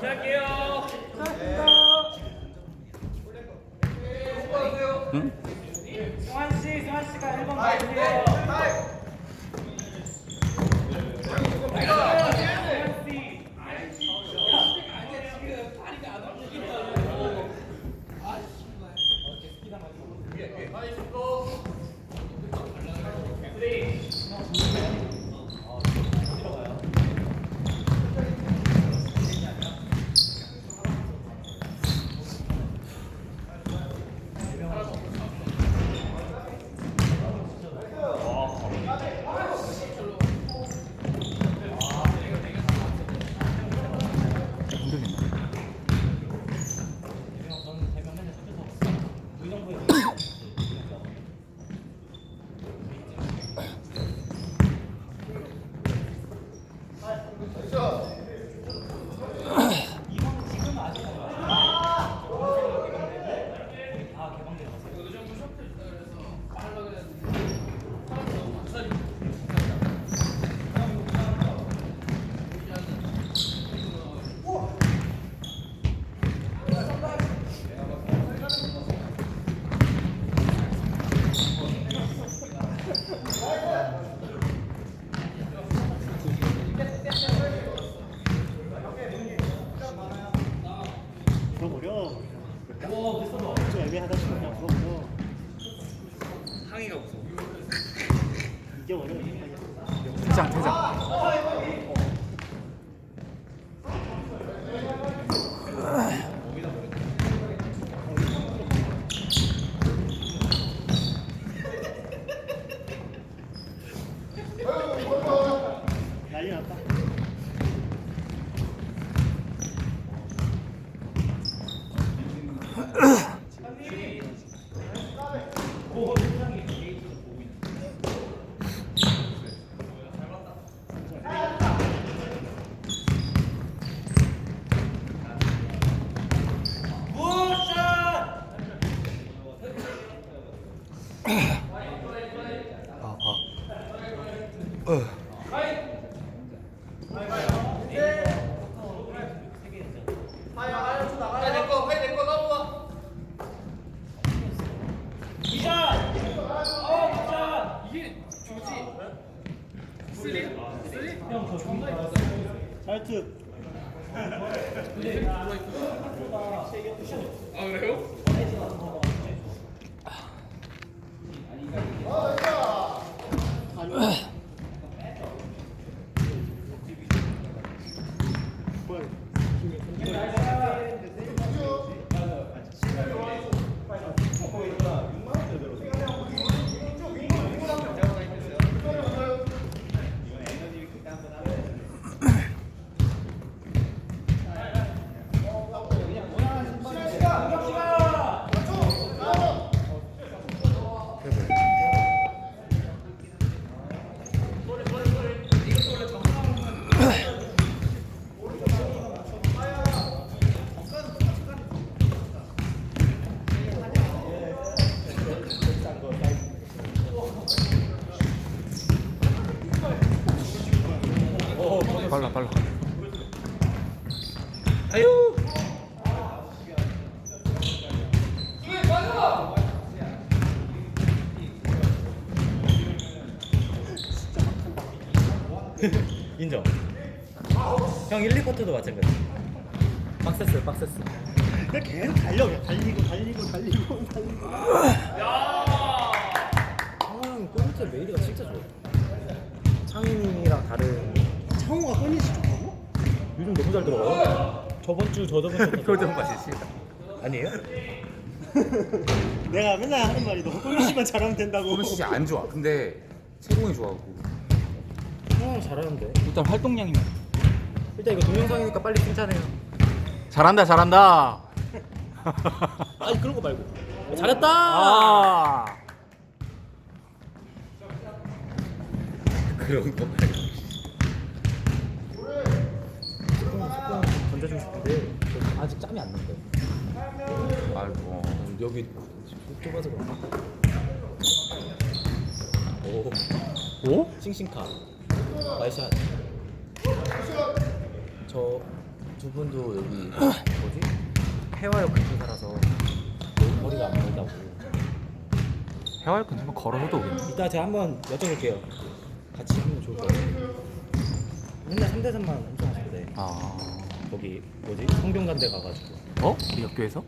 시작할게요. 응? 승환 씨, 승환 씨가 1번 가주세요. 승환 씨. 물어버려. 좀 애매하다 싶으면 그냥 물어버려. 항의가 무서워. 이겨버려. 퇴장 퇴장. 난리 났다. 잘트. 빨라 빨라. 인정. 형 1, 2쿼터도 마찬가지. 빡셌어요, 빡셌어. 그냥 계속 달려. 그냥 달리고 달리고 달리고 달리고. 형 골밑에 메이드가 진짜 좋아. 창인이랑 다른. 창호가 꺼니시 좋다고? 요즘 너무 잘 들어가요. 저번 주, 저저번 주. 표정 봐시 씨. 아니에요? 내가 맨날 하는 말이 너 꺼니시만 잘하면 된다고. 호민 씨안 좋아. 근데 체공이 좋아갖고. 형 잘하는데. 일단 활동량이면. 일단 이거 동영상이니까 빨리 칭찬해요. 잘한다 잘한다. 아니 그런 거 말고. 잘했다. 아. 그런 거 말고. 던져주고 싶은데 아직 짬이 안 난대. 아이고 여기 좁아서 그런가? 오. 오? 싱싱카. 와이샷. 저두 분도 여기 뭐지? 해화역 근처 살아서 거리가 안 멀다고. 해활 근처면 걸어서도 오겠네. 이따 제가 한번 여쭤볼게요. 같이 하면 좋을 것 같아요. 맨날 3대 3만 엄청 하시는데 아. 거기 뭐지? 성균관대 가가지고 어? 우리 학교에서?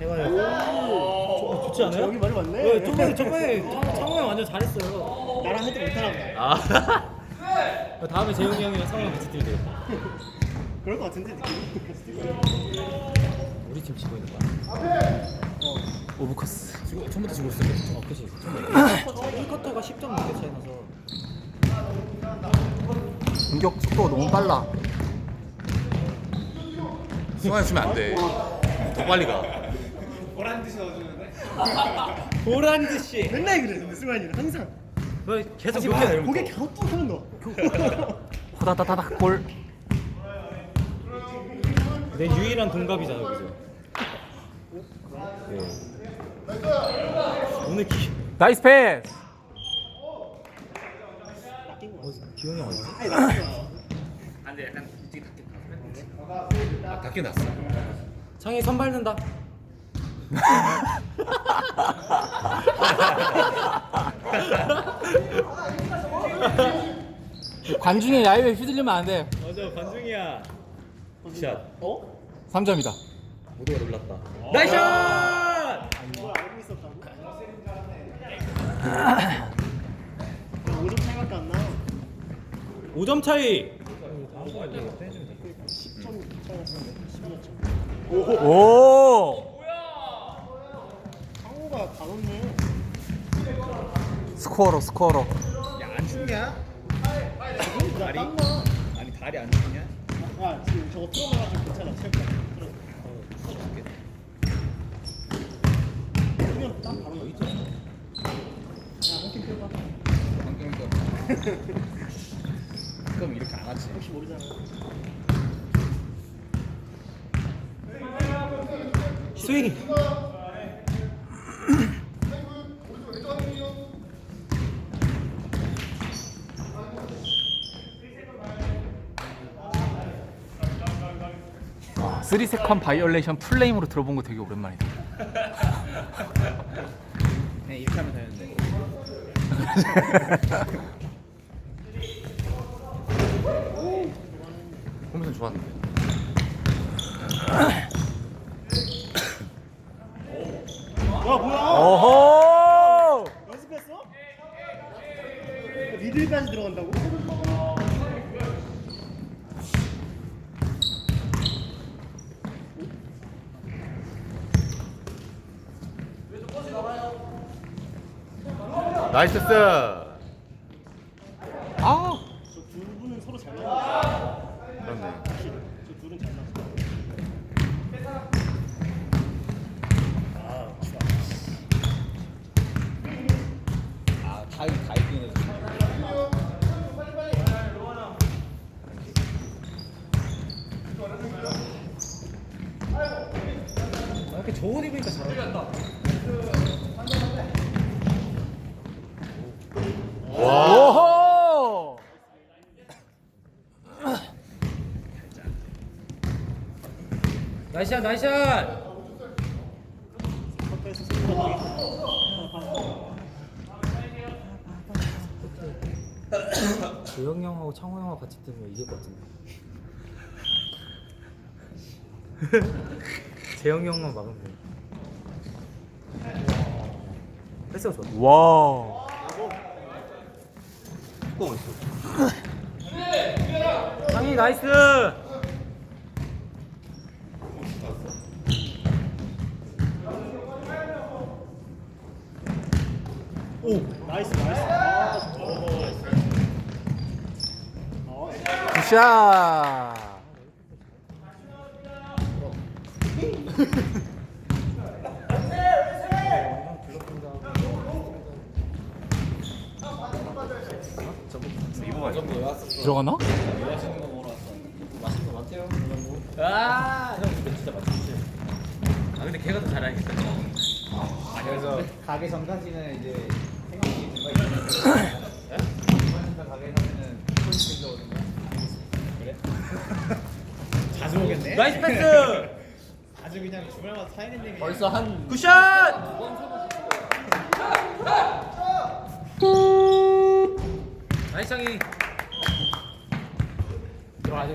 저, 좋지 않아요? 여기 말이 맞네. 네, 저번에 저번에 창호 형 완전 잘했어요. 나랑 해도 못하나 보다. 아. 다음에 재용이 형이랑 상호 형 같이 뛰면 되겠다. 그럴 것 같은데 느낌이. 우리 팀 지고 있는 거야. 오브커스. 지고 처음부터 지고 있어. 어. 처음에. 1쿼터가 10점 넘게 차이 나서. 공격 속도가 너무 빨라. 승환이 쓰면 안 돼. 더 빨리 가. 보란 듯이. 맨날 그래 근데 승환이는 항상. 너 계속 욕해 나 이런 고개 거. 갸우뚱 하는 너. 호다다다닥 골. 내 유일한 동갑이잖아 여기서. 네. 오늘 기 나이스 패스. 어, 기영이 나. 안돼 약간 일찍 아 닫게 났어. 창이 선 밟는다. 관중의 야유에 휘둘리면 안 돼. 맞아 관중이야. 샷. 어? 3점이다. 모두가 놀랐다. 나이스 샷! 뭘 알고 있었다고? 5점 차이밖에 안 나. 5점 차이. 10 점 차이 났는데 12점. 오. 상호가 다 넣네. 스코어로 스코어로. 안 춥냐? 다리? 아니 다리 안 춥냐? 야 지금 저거 틀어놔가지고 괜찮아 체육관. 틀어. 그냥 딱 바로 여기 있잖아. 야, 한팀 빼봐. 그럼 이렇게 안 하지. 혹시 모르잖아. 스윙. 3 세컨 바이올레이션 풀네임으로 들어본 거 되게 오랜만이다. 그냥 이렇게 하면 되는데. 홈선 좋았는데. 와 뭐야? 오호! 연습했어? 미들까지 들어간다고? 나이스 스. 아! 저 두 분은 서로 잘 맞아. 그렇네. 확실히. 저 둘은 잘 맞아. 아 좋아. 아 다이 다이 뛰는. 아, 이렇게 좋은 입으니까 잘한다. 오호! 나이샷 나이샷. 조영이 형하고 창호 형하고 같이 뛰면 이길 것 같은데. 재영이 형만 막으면 돼. 패스가 좋아. 와. 창희 나이스. 나이스 나이스. 아 좋다. 굿샷. 들어가나? 아, 형 근데 진짜 맛있지. 아 근데 걔가 더 잘하니까. 아 그래서 가게 전까지는 이제 생각이 누가 있는데 가게 하면은 폴리스 오는 거야? 그래? 자주 오겠네. 나이스 패스. 아주 그냥 주말마다 타이밍이. 벌써 한 굿샷. 나이스 창이. aura des